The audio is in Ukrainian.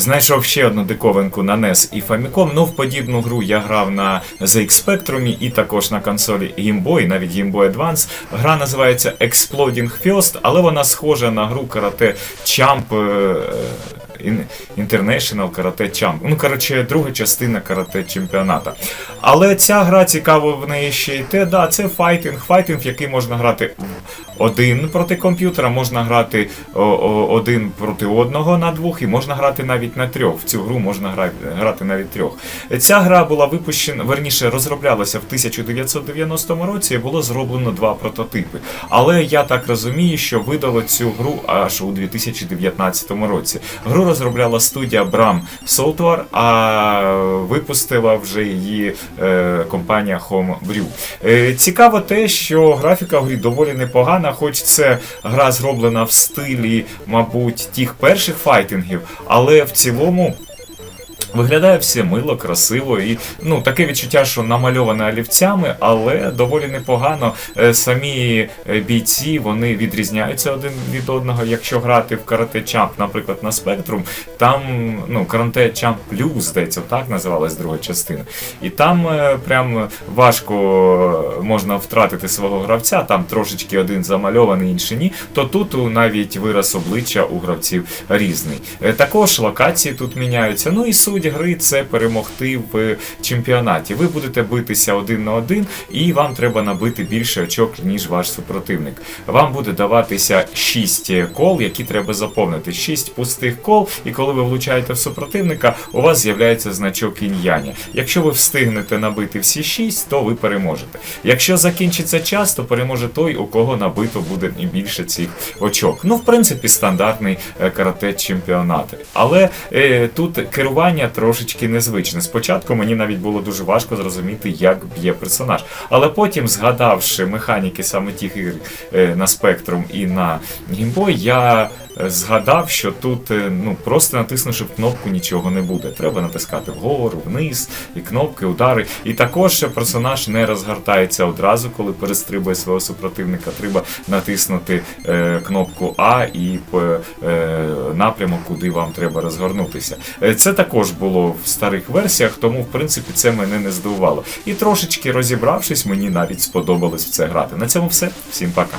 знайшов ще одну диковинку на NES і Famicom. Ну, в подібну гру я грав на ZX Spectrum і також на консолі Game Boy, навіть Game Boy Advance. Гра називається Exploding First, але вона схожа на гру Karate Champ. е, International Karate Champ. Ну, коротше, друга частина карате чемпіоната. Але ця гра цікава в неї ще й те, да, це файтинг. Файтинг, який можна грати один проти комп'ютера, можна грати один проти одного на двох, і можна грати навіть на трьох. В цю гру можна грати, навіть трьох. Ця гра була випущена, верніше розроблялася в 1990 році і було зроблено два прототипи. Але я так розумію, що видало цю гру аж у 2019 році. Гру розробляла студія Bram Software, а випустила вже її компанія Home Brew. цікаво те, що графіка в грі доволі непогана, хоч це гра зроблена в стилі, мабуть, тих перших файтингів, але в цілому. Виглядає все мило, красиво і ну таке відчуття, що намальоване олівцями, але доволі непогано. Е, Самі е, бійці вони відрізняються один від одного. Якщо грати в карате Чамп, наприклад, на Spectrum, там ну карате Чамп Плюс, здається, так називалась друга частина. І там е, прям важко можна втратити свого гравця, там трошечки один замальований, інший ні. То тут навіть вираз обличчя у гравців різний. Також локації тут міняються. Ну і суть гри це перемогти в чемпіонаті. Ви будете битися один на один, і вам треба набити більше очок, ніж ваш супротивник. Вам буде даватися 6 кол, які треба заповнити. 6 пустих кол, і коли ви влучаєте в супротивника, у вас з'являється значок інь-яня. Якщо ви встигнете набити всі 6, то ви переможете. Якщо закінчиться час, то переможе той, у кого набито буде і більше цих очок. Ну, в принципі, стандартний е, карате чемпіонат. Але е, тут керування трошечки незвичне. Спочатку мені навіть було дуже важко зрозуміти, як б'є персонаж. Але потім, згадавши механіки саме тих ігр е, на Spectrum і на Game Boy, я згадав, що тут е, ну просто натиснувши кнопку нічого не буде. Треба натискати вгору, вниз, і кнопки, удари. І також персонаж не розгортається одразу, коли перестрибує свого супротивника. Треба натиснути е, кнопку А і е, е, напрямок, куди вам треба розгорнутися. Е, Це також було в старих версіях, тому в принципі це мене не здивувало. І трошечки розібравшись, мені навіть сподобалось в це грати. На цьому все. Всім пока.